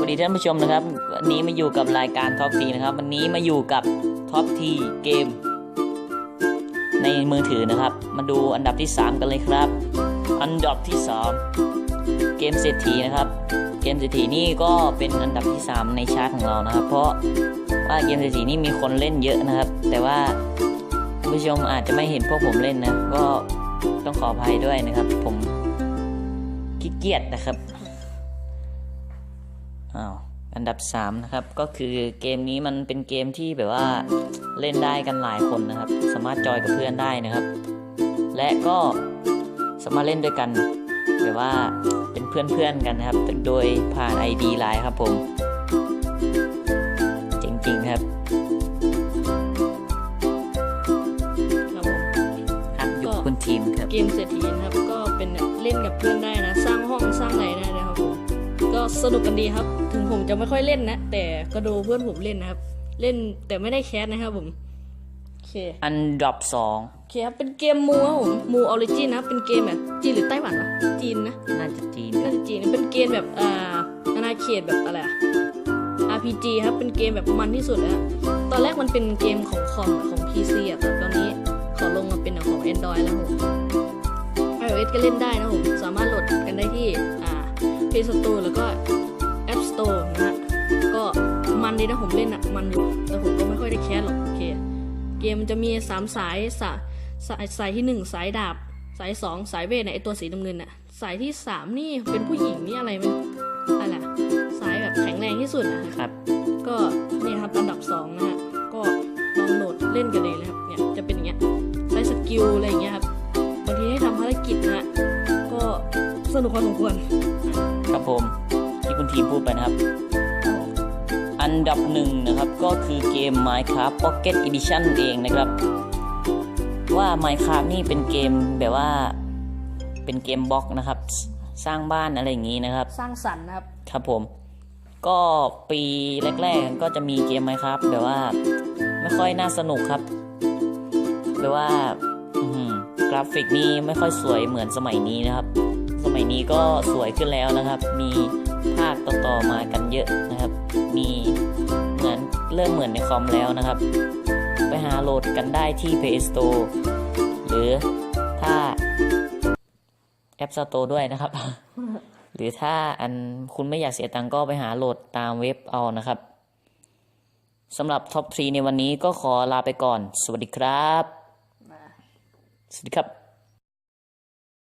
วัสดีท่านผู้ชมนะครับ วันนี้มาอยู่กับรายการท็อปทีนะครับ วันนี้มาอยู่กับท็อปทีเกม ในมือถือนะครับ มาดูอันดับที่ 3 กันเลยครับ อันดับที่ 3 เกมเศรษฐีนะครับ เกมเศรษฐีนี่ก็เป็นอันดับที่ 3 ในชาร์ตของเรานะครับ เพราะว่าเกมเศรษฐีนี่มีคนเล่นเยอะนะครับ แต่ว่าท่านผู้ชมอาจจะไม่เห็นพวกผมเล่นนะ ก็ต้องขออภัยด้วยนะครับ ผมขี้เกียจนะครับ อ้าวอันดับ 3 นะครับ ก็คือเกมนี้มันเป็นเกมที่แบบว่าเล่นได้กันหลายคนนะครับ สามารถจอยกับเพื่อนได้นะครับ และก็สามารถเล่นด้วยกันแบบว่าเป็นเพื่อนๆกันนะครับ โดยผ่าน ID ไลน์ครับผมจริงๆครับครับผมครับอยู่กับคุณทีมครับ เกมเศรษฐีนะครับก็เป็นแบบเล่นกับเพื่อนได้นะ สร้างห้องสร้างอะไรได้นะครับผม ก็สนุกกันดีครับ ถึงผมจะไม่ค่อยเล่นนะ แต่ก็ดูเพื่อนผมเล่นนะครับ เล่นแต่ไม่ได้แคสนะครับผมโอเคอันดับโอเคครับเป็นเกมมูครับผมมูออริจินนะครับเป็นเกมแบบจีนหรือไต้หวันวะจีนนะ2น่าจะจีนคน่ารับจะจีนเป็นเกมแบบอ่านานาเขตแบบอะไรอะ RPG ครับเป็นเกมแบบมันที่สุดแล้วตอนแรกมันเป็นเกมของคอมอะของ PC อะแต่ตอนนี้ขอลงมาเป็นของ Android แล้วผม iOS ก็เล่นได้นะผม สามารถโหลดกันได้ที่อ่า Play Store แล้วก็ App Store นะฮะ ก็มันดีนะผมเล่นอะมันอยู่ แต่ผมก็ไม่ค่อยได้แคสหรอก โอเค เกมมันจะมี 3 สายสายสายสายที่ 1 สายดาบ สาย 2 สายเวทเนี่ยไอตัวสีน้ำเงินน่ะสายที่ 3 นี่เป็นผู้หญิงนี่อะไรไหมอะไรอะสายแบบแข็งแรงที่สุดนะฮะครับ ก็นี่ครับอันดับสองนะฮะ ก็ลองโหลดเล่นกันเลยนะครับ เนี่ยจะเป็นอย่างเงี้ย ใช้สกิลอะไรอย่างเงี้ยครับ บางทีให้ทำภารกิจนะฮะ ก็สนุกพอสมควร ครับผมที่คุณทีมพูดไปนะครับ อันดับหนึ่งนะครับก็คือเกม Minecraft Pocket Edition เองนะครับ ว่า Minecraft นี่เป็นเกมแบบว่าเป็นเกมบล็อกนะครับ สร้างบ้านอะไรอย่างนี้นะครับ สร้างสรรค์นะครับ ครับผม ก็ปีแรกๆก็จะมีเกม Minecraft แบบว่าไม่ค่อยน่าสนุกครับแบบว่าอื้อหือกราฟิกนี่ไม่ค่อยสวยเหมือนสมัยนี้นะครับส มัยนี้ก็สวยขึ้นแล้วนะครับ มีภาคต่อๆมากันเยอะนะครับ มีเหมือนเริ่มเหมือนในคอมแล้วนะครับ ไปหาโหลดกันได้ที่ Play Store หรือถ้า App Store ด้วยนะครับ หรือถ้าอันคุณไม่อยากเสียตังค์ก็ไปหาโหลดตามเว็บเอานะครับสำหรับท็อป3ในวันนี้ก็ขอลาไปก่อน สวัสดีครับ สวัสดีครับ